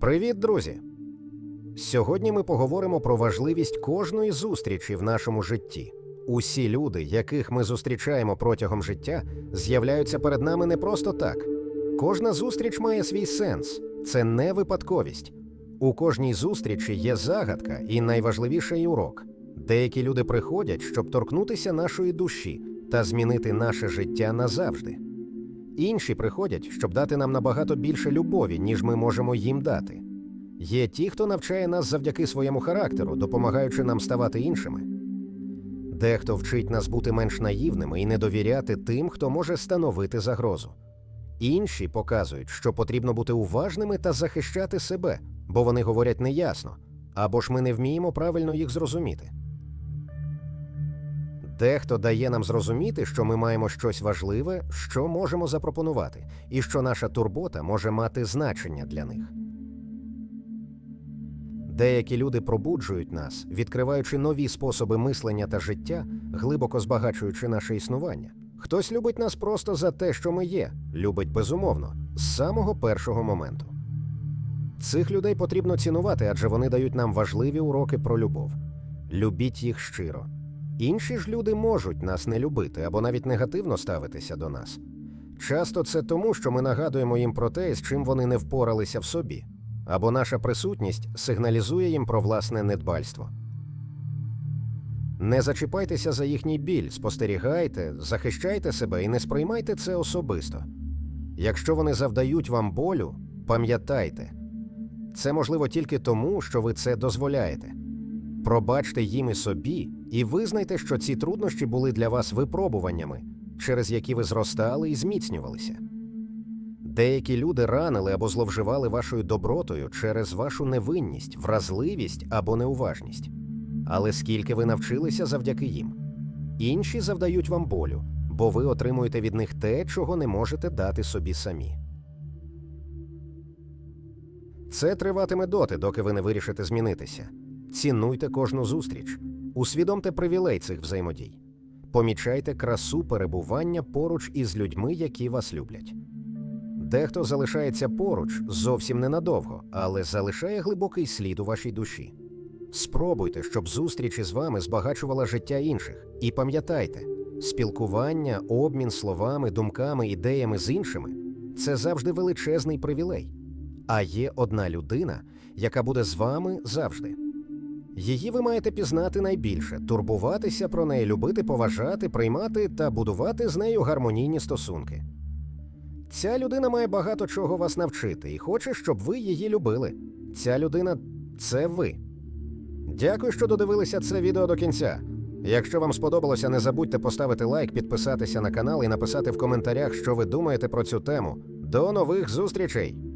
Привіт, друзі! Сьогодні ми поговоримо про важливість кожної зустрічі в нашому житті. Усі люди, яких ми зустрічаємо протягом життя, з'являються перед нами не просто так. Кожна зустріч має свій сенс, це не випадковість. У кожній зустрічі є загадка і найважливіший урок. Деякі люди приходять, щоб торкнутися нашої душі та змінити наше життя назавжди. Інші приходять, щоб дати нам набагато більше любові, ніж ми можемо їм дати. Є ті, хто навчає нас завдяки своєму характеру, допомагаючи нам ставати іншими. Дехто вчить нас бути менш наївними і не довіряти тим, хто може становити загрозу. Інші показують, що потрібно бути уважними та захищати себе, бо вони говорять неясно, або ж ми не вміємо правильно їх зрозуміти. Дехто дає нам зрозуміти, що ми маємо щось важливе, що можемо запропонувати, і що наша турбота може мати значення для них. Деякі люди пробуджують нас, відкриваючи нові способи мислення та життя, глибоко збагачуючи наше існування. Хтось любить нас просто за те, що ми є, любить безумовно, з самого першого моменту. Цих людей потрібно цінувати, адже вони дають нам важливі уроки про любов. Любіть їх щиро. Інші ж люди можуть нас не любити або навіть негативно ставитися до нас. Часто це тому, що ми нагадуємо їм про те, з чим вони не впоралися в собі, або наша присутність сигналізує їм про власне недбальство. Не зачіпайтеся за їхній біль, спостерігайте, захищайте себе і не сприймайте це особисто. Якщо вони завдають вам болю, пам'ятайте, це можливо тільки тому, що ви це дозволяєте. Пробачте їм і собі, і визнайте, що ці труднощі були для вас випробуваннями, через які ви зростали і зміцнювалися. Деякі люди ранили або зловживали вашою добротою через вашу невинність, вразливість або неуважність. Але скільки ви навчилися завдяки їм? Інші завдають вам болю, бо ви отримуєте від них те, чого не можете дати собі самі. Це триватиме доти, доки ви не вирішите змінитися. Цінуйте кожну зустріч, усвідомте привілей цих взаємодій, помічайте красу перебування поруч із людьми, які вас люблять. Дехто залишається поруч зовсім ненадовго, але залишає глибокий слід у вашій душі. Спробуйте, щоб зустріч із вами збагачувала життя інших. І пам'ятайте, спілкування, обмін словами, думками, ідеями з іншими це завжди величезний привілей. А є одна людина, яка буде з вами завжди. Її ви маєте пізнати найбільше, турбуватися про неї, любити, поважати, приймати та будувати з нею гармонійні стосунки. Ця людина має багато чого вас навчити і хоче, щоб ви її любили. Ця людина це ви. Дякую, що додивилися це відео до кінця. Якщо вам сподобалося, не забудьте поставити лайк, підписатися на канал і написати в коментарях, що ви думаєте про цю тему. До нових зустрічей!